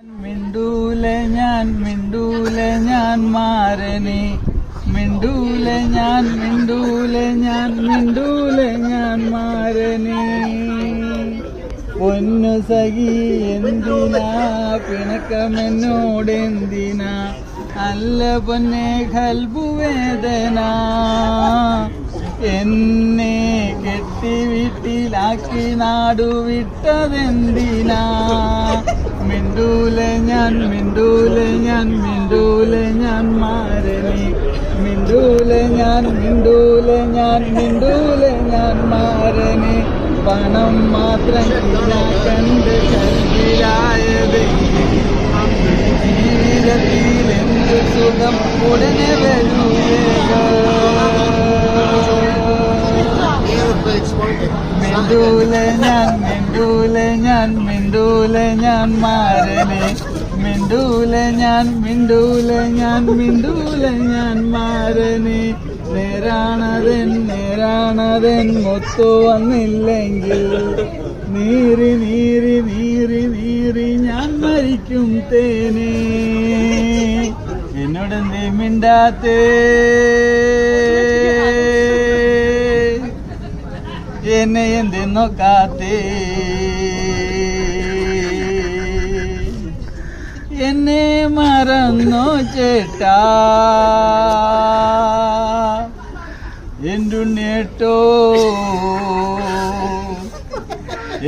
മിണ്ടൂല ഞാൻ മിണ്ടൂല ഞാൻ മാരനെ മിണ്ടൂല ഞാൻ മിണ്ടൂല ഞാൻ മിണ്ടൂല ഞാൻ മാരനെ പൊന്നു സഖി എന്തിനാ? പിണക്കമെന്നോട് എന്തിനാ? അല്ല പൊന്നെ കൽബുവേദന എന്നെ കെട്ടി വീട്ടിലാക്കി നാടു വിട്ടതെന്തിനാ മിണ്ടൂല ഞാൻ മിണ്ടൂല ഞാൻ മിണ്ടൂല ഞാൻ മാരണി മിണ്ടൂല ഞാൻ മിണ്ടൂല ഞാൻ മിണ്ടൂല ഞാൻ മാരണി പണം മാത്രം കണ്ട് കൽവിലായത്. സുഖം? ഉടനെ മിണ്ടൂല ഞാൻ മിണ്ടൂല ഞാൻ മിണ്ടൂല ഞാൻ മാരനെ മിണ്ടൂല ഞാൻ മിണ്ടൂല ഞാൻ മിണ്ടൂല ഞാൻ മാരനെ നേരാണതൻ നേരാണതൻ മൊത്തു വന്നില്ലെങ്കിൽ. നീറി നീറി നീറി നീറി ഞാൻ മരിക്കും തേനേ. എന്നോടെന്തേ മിണ്ടാത്തേ? എന്നെ എന്ത് നോക്കാത്തേ? മറന്നോ ചേട്ടാ. എന്തുണ്ണേട്ടോ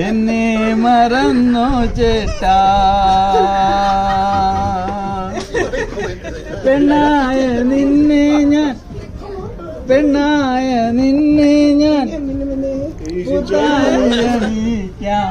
എന്നെ മറന്നു ചേട്ടാ. പെണ്ണായ നിന്നെ ഞാൻ പെണ്ണായ നിന്നെ ഞാൻ ഉദാഹരിക്കാം.